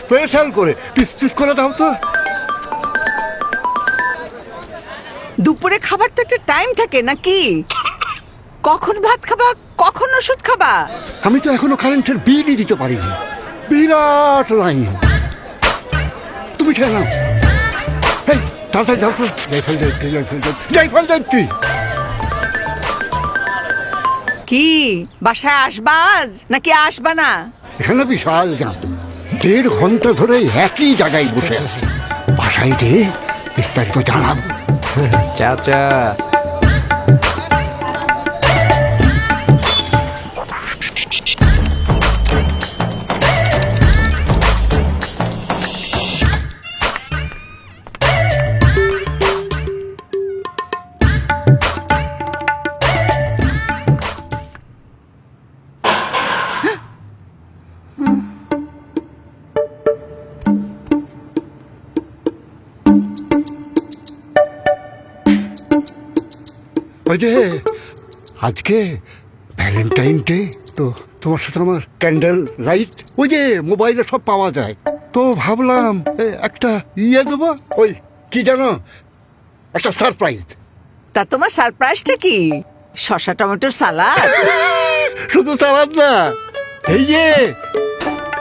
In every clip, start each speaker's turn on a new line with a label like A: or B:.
A: Special করে। Piece piece করে দাও তো।
B: দুপুরে খাবার তো একটা টাইম থাকে নাকি? কখন ভাত খাবা কখন ওষুধ খাবা?
A: আমি তো এখনও কারেন্টের বিলই দিতে পারিনি। বিরাট লাইন তুমি খেয়ে নাও। এই, তাড়াতাড়ি যাও তো। জাইফল যাইত্রী জাইফল যাইত্রী
B: কি বাসায় আসবা আজ নাকি আসবা না?
A: এখানে বিশাল জাম। দেড় ঘণ্টা ধরে একই জায়গায় বসে আছে। বাসায় যে বিস্তারিত জানাব।
C: চাচা
A: ওই যে আজকে ভ্যালেন্টাইন ডে। তো তোমার সাথে আমার ক্যান্ডেল লাইট ওই যে মোবাইলে সব পাওয়া যায়। তো ভাবলাম এ, একটা ইয়ে দেবো ওই কি জানো একটা সারপ্রাইজ।
B: তা তোমার সারপ্রাইজটা কি? শশা টমেটোর সালাদ?
A: শুধু সালাদ না এই যে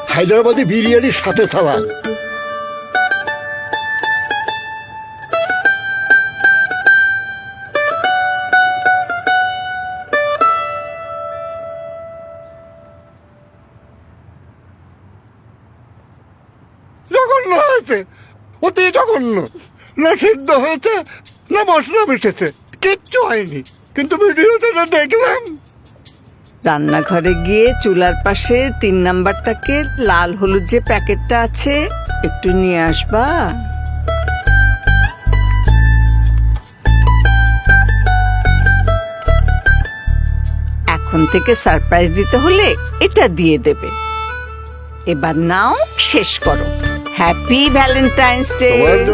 A: হায়দ্রাবাদি বিরিয়ানির সাথে সালাদ। হয়েছে? অতি জঘন্য। না সিদ্ধ হয়েছে, না মশলা মিশেছে। কিচ্ছু হয়নি। কিন্তু ভিডিওতে না দেখলাম।
B: রান্নাঘরে গিয়ে চুলার পাশে তিন নাম্বারটাকে লাল হলুদ যে প্যাকেটটা আছে, একটু নিয়ে আসবা। এখন থেকে সারপ্রাইজ দিতে হলে এটা দিয়ে দেবে। এবার নাও শেষ করো। হ্যাপি ভ্যালেন্টাইন্স ডে
A: তোমার জন্য